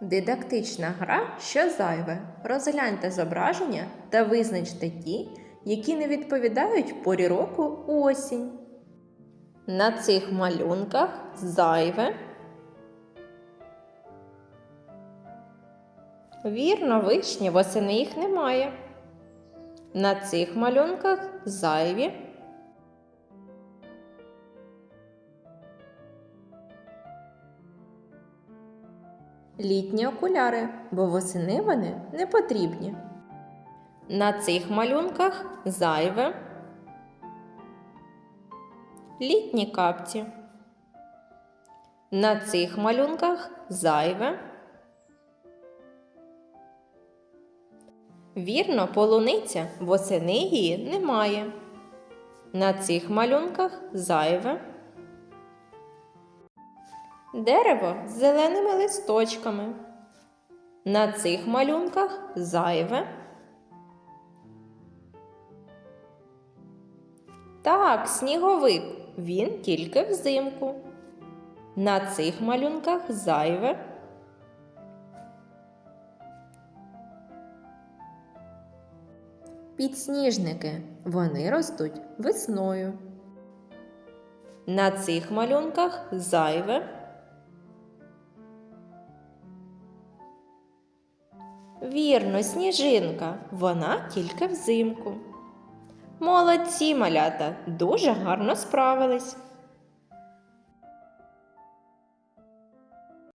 Дидактична гра що зайве. Розгляньте зображення та визначте ті, які не відповідають порі року осінь. На цих малюнках зайве. Вірно, вишні, восени їх немає. На цих малюнках зайві. Літні окуляри, бо восени вони не потрібні. На цих малюнках зайве. Літні капці. На цих малюнках зайве. Вірно, полуниця, восени її немає. На цих малюнках зайве. Дерево з зеленими листочками. На цих малюнках зайве. Так, сніговик. Він тільки взимку. На цих малюнках зайве. Підсніжники. Вони ростуть весною. На цих малюнках зайве. Вірно, сніжинка. Вона тільки взимку. Молодці малята, дуже гарно справились.